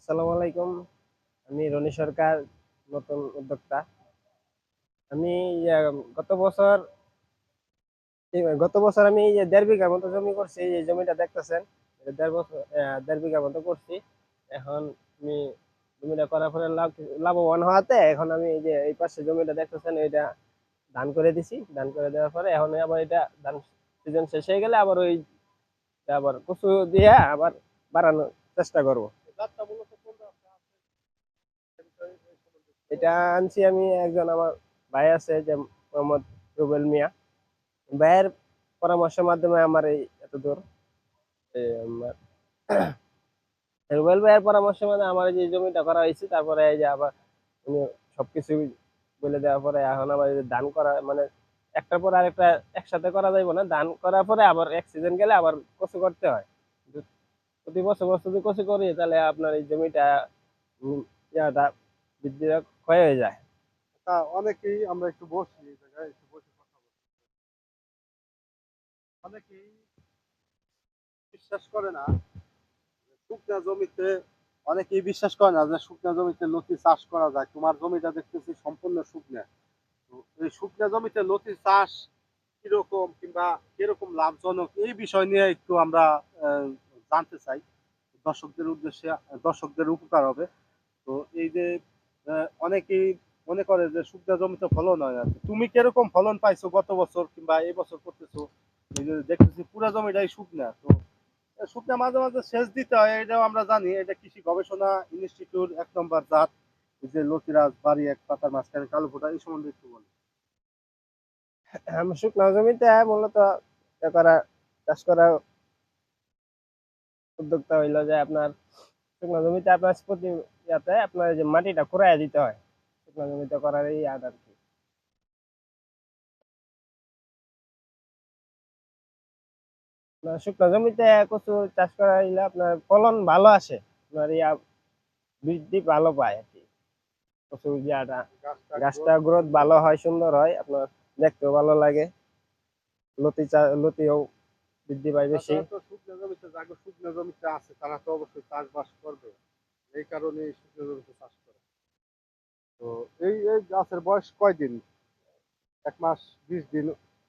আসসালামু আলাইকুম। আমি রনি সরকার, নতুন উদ্যোক্তা। আমি গত বছর গত বছর আমি যে দেড় বিঘার মতো জমি করছি, এই জমিটা দেখতেছেন দেড় বছর দেড় বিঘার মতো করছি। এখন আমি জমিটা করার পরে লাভ, লাভবান হওয়াতে এখন আমি এই যে এই পাশে জমিটা দেখতেছেন এটা ধান করে দিছি। ধান করে দেওয়ার পরে এখন আবার এটা ধান সিজন শেষ হয়ে গেলে আবার ওই, আবার কচু দিয়ে আবার বাড়ানোর চেষ্টা করব। এটা আনছি আমি একজন আমার ভাই আছে, যে মোহাম্মদ রুবেল মিয়া। ভাইয়ের পরামর্শের মাধ্যমে আমার এই এত দূর আমার রুবেল ভাইয়ের পরামর্শের মাধ্যমে আমার যে জমিটা করা হয়েছে, তারপরে এই যে আবার উনি সবকিছু বলে দেওয়ার পরে এখন আবার ধান করা মানে একটার পর আরেকটা একসাথে করা যাইব না। দান করার পরে আবার এক সিজন গেলে আবার কচু করতে হয়। প্রতি বছর বছর যদি কচু করি, তাহলে আপনার এই জমিটা ইয়াটা ক্ষয় হয়ে যায়। তা অনেকেই আমরা একটু বসি এই জায়গায়, একটু বসে কথা অনেকেই বিশ্বাস করে না শুকনা জমিতে, অনেকেই বিশ্বাস করে না যে জমিতে লতি চাষ করা যায়। তোমার জমিটা দেখতেছি সম্পূর্ণ শুকনা। তো এই শুকনা জমিতে লতি চাষ কীরকম কিংবা কীরকম লাভজনক এই বিষয় নিয়ে একটু আমরা জানতে চাই। দর্শকদের উদ্দেশ্যে, দর্শকদের উপকার হবে। তো এই যে অনেকেই মনে করে যে শুকনা জমিতে ফলন হয় না। তুমি কীরকম ফলন পাইছো গত বছর কিংবা এই বছর করতেছো? দেখতেছি পুরো জমিটাই শুকনা। তো শুকনা মাঝে মাঝে সেচ দিতে হয়, এটাও আমরা জানি। এটা কৃষি গবেষণা ইনস্টিটিউট এক নম্বর জাত। যে লতিরাজ, বাড়ি এক, পাতার মাঝখানে কালো ফোটা, এই সম্বন্ধে একটু বলি। আমার শুকনো জমিতে মূলত করা, চাষ করা উদ্যোক্তা হইল যে আপনার শুকনো জমিতে আপনার প্রতি ইয়াতে আপনার যে মাটিটা খুঁড়াইয়া দিতে হয়। শুকনো জমিতে করার এই আর কি। শুকনো জমিতে কচু চাষ করা হইলে আপনার ফলন ভালো আসে আপনার ইয়া বৃদ্ধি ভালো পায় আর কি। কচু ইয়াটা গাছটা গ্রোথ ভালো হয় সুন্দর হয় আপনার দেখতেও ভালো লাগে। লতি চা- লতিও বৃদ্ধি পায় বেশি। তাছাড়া তো শুকনা জমিতে যাকে শুকনা জমিতে আছে তারা তো অবশ্যই চাষবাস করবে। এই কারণে শুকনা জমিতে চাষ করে। তো এই এই গাছের বয়স কয়দিন? এক মাস বিশ দিন?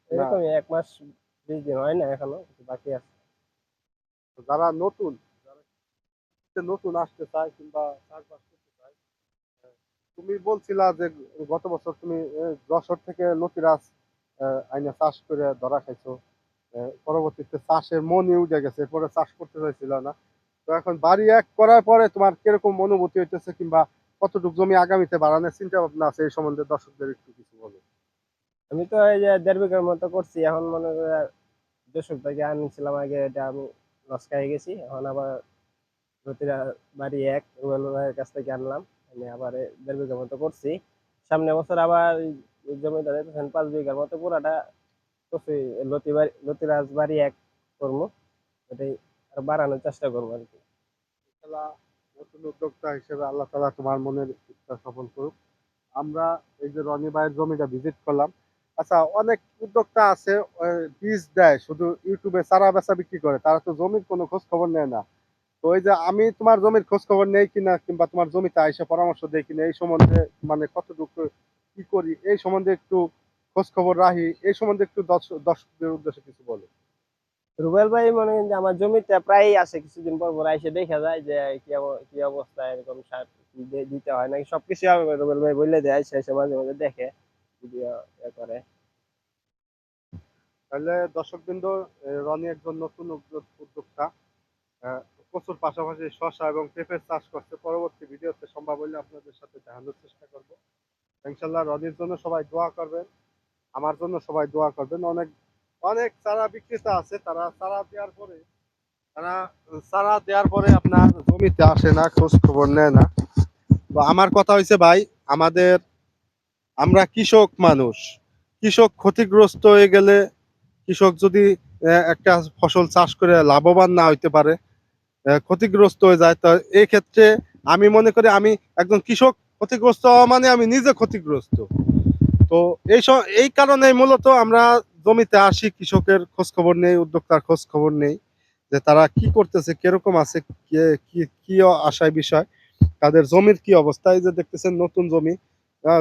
এরকমই এক মাস বিশ দিন হয় না এখনও বাকি আছে। যারা নতুন যারা নতুন আসতে চায় কিংবা চাষবাস করতে চায় তুমি বলছিলা যে গত বছর তুমি যশোর থেকে লতিরাজ আইনা চাষ করে ধরা খাইছো। পরবর্তীতে চাষের মনই উঠে গেছে, এরপরে চাষ করতে চাইছিল না। তো এখন বাড়ি এক করার পরে তোমার কীরকম অনুভূতি হইতেছে কিংবা কতটুকু জমি আগামীতে বাড়ানোর চিন্তা ভাবনা আছে এই সম্বন্ধে দর্শকদের একটু কিছু বলো। আমি তো এই যে দেড় বিঘার মতো করছি, এখন মনে করে দশক থেকে আনিছিলাম আগে, এটা আমি লস খাই গেছি। এখন আবার প্রতিটা বাড়ি এক, রুবেল ভাইয়ের কাছ থেকে আনলাম। আমি আবার দেড় বিঘার মতো করছি। সামনে বছর আবার এই জমিটা পাঁচ বিঘার মতো পুরাটা এক করব। এটাই আর বাড়ানোর চেষ্টা করব আর কি। নতুন উদ্যোক্তা হিসেবে আল্লাহ তালা তোমার মনের ইচ্ছা সফল করুক। আমরা এই যে রনি ভাইয়ের জমিটা ভিজিট করলাম। আচ্ছা অনেক উদ্যোক্তা আছে বীজ দেয়, শুধু ইউটিউবে চারা বেচা বিক্রি করে, তারা তো জমির কোনো খোঁজ খবর নেয় না। তো ওই যে আমি তোমার জমির খোঁজ খবর নেই কিনা কিংবা তোমার জমিতে আইসে পরামর্শ দেই কিনা, এই সম্বন্ধে মানে কতটুকু কি করি, এই সম্বন্ধে একটু খোঁজ খবর রাখি এই সম্বন্ধে একটু দর্শক- দর্শকদের উদ্দেশ্যে কিছু বলো রুবেল ভাই মনে করেন যে আমার জমিতে প্রায় আসে কিছুদিন পর পর এসে দেখা যায় যে কি অব- কি অবস্থা এরকম সার দিতে হয় নাকি সবকিছু রুবেল ভাই বলে দেয় সে সে মাঝে মাঝে দেখে ভিডিও করে। তাহলে দর্শকবৃন্দ রনি একজন নতুন উদ্যোক্তা প্রচুর পাশাপাশি শসা এবং পেঁপের চাষ করছে। পরবর্তী ভিডিওতে সম্ভব হলে আপনাদের সাথে দেখানোর চেষ্টা করব। ইনশাল্লাহ রনির জন্য সবাই দোয়া করবেন। আমার জন্য সবাই দোয়া করবেন। অনেক অনেক চারা বিক্রেতা আছে, তারা চারা দেওয়ার পরে, তারা চারা দেওয়ার পরে আপনার জমিতে আসে না, খোঁজ খবর নেয় না। তো আমার কথা হয়েছে ভাই, আমাদের, আমরা কৃষক মানুষ। কৃষক ক্ষতিগ্রস্ত হয়ে গেলে কৃষক যদি একটা ফসল চাষ করে লাভবান না হইতে পারে ক্ষতিগ্রস্ত হয়ে যায়, তো এই ক্ষেত্রে আমি মনে করি আমি একজন কৃষক, ক্ষতিগ্রস্ত হওয়া মানে আমি নিজে ক্ষতিগ্রস্ত। তো এই এই কারণে মূলত আমরা জমিতে আসি, কৃষকের খোঁজ খবর নেই, উদ্যোক্তার খোঁজ খবর নেই, যে তারা কি করতেছে, কীরকম আছে, কে- আশায় বিষয়, তাদের জমির কি অবস্থা, এই যে দেখতেছেন নতুন জমি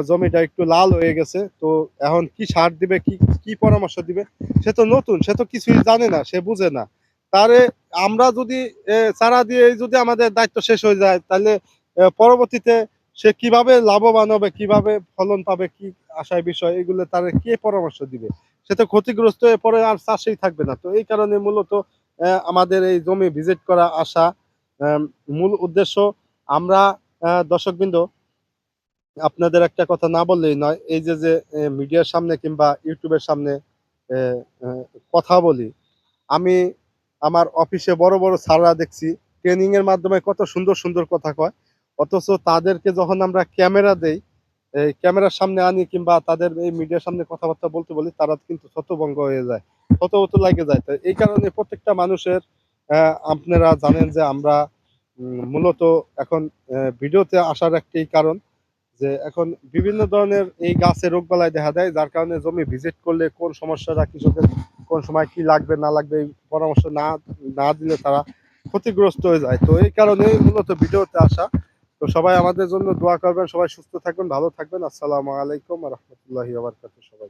জমিটা একটু লাল হয়ে গেছে, তো এখন কি সার দিবে, কি কি পরামর্শ দিবে, সে তো নতুন, সে তো কিছুই জানে না, সে বুঝে না। তারে আমরা যদি চারা দিয়ে যদি আমাদের দায়িত্ব শেষ হয়ে যায়, তাহলে পরবর্তীতে সে কীভাবে লাভবান হবে, কীভাবে ফলন পাবে, কি আশায় বিষয়, এগুলো তার কে পরামর্শ দিবে? সে তো ক্ষতিগ্রস্ত হয়ে পরে আর চাষেই থাকবে না। তো এই কারণে মূলত আমাদের এই জমি ভিজিট করা আসা মূল উদ্দেশ্য আমরা দর্শকবৃন্দ, আপনাদের একটা কথা না বললেই নয়, এই যে যে মিডিয়ার সামনে কিংবা ইউটিউবের সামনে কথা বলি। আমি আমার অফিসে বড় বড় স্যাররা দেখছি ট্রেনিং এর মাধ্যমে কত সুন্দর সুন্দর কথা কয়। অথচ তাদেরকে যখন আমরা ক্যামেরা দেই, এই ক্যামেরার সামনে আনি কিংবা তাদের এই মিডিয়ার সামনে কথাবার্তা বলতে বলি, তারা কিন্তু ছতভঙ্গ হয়ে যায় হতবত লাগে যায়। তো এই কারণে প্রত্যেকটা মানুষের আপনারা জানেন যে আমরা মূলত এখন ভিডিওতে আসার একটি কারণ যে এখন বিভিন্ন ধরনের এই গাছে রোগবালাই দেখা দেয়, যার কারণে জমি ভিজিট করলে কোন সমস্যাটা কৃষকের, কোন সময় কি লাগবে, না লাগবে, এই পরামর্শ না না দিলে তারা ক্ষতিগ্রস্ত হয়ে যায়। তো এই কারণে মূলত ভিডিওতে আসা তো সবাই আমাদের জন্য দোয়া করবেন, সবাই সুস্থ থাকবেন, ভালো থাকবেন। আসসালামু আলাইকুম রহমতুল্লাহি সবাই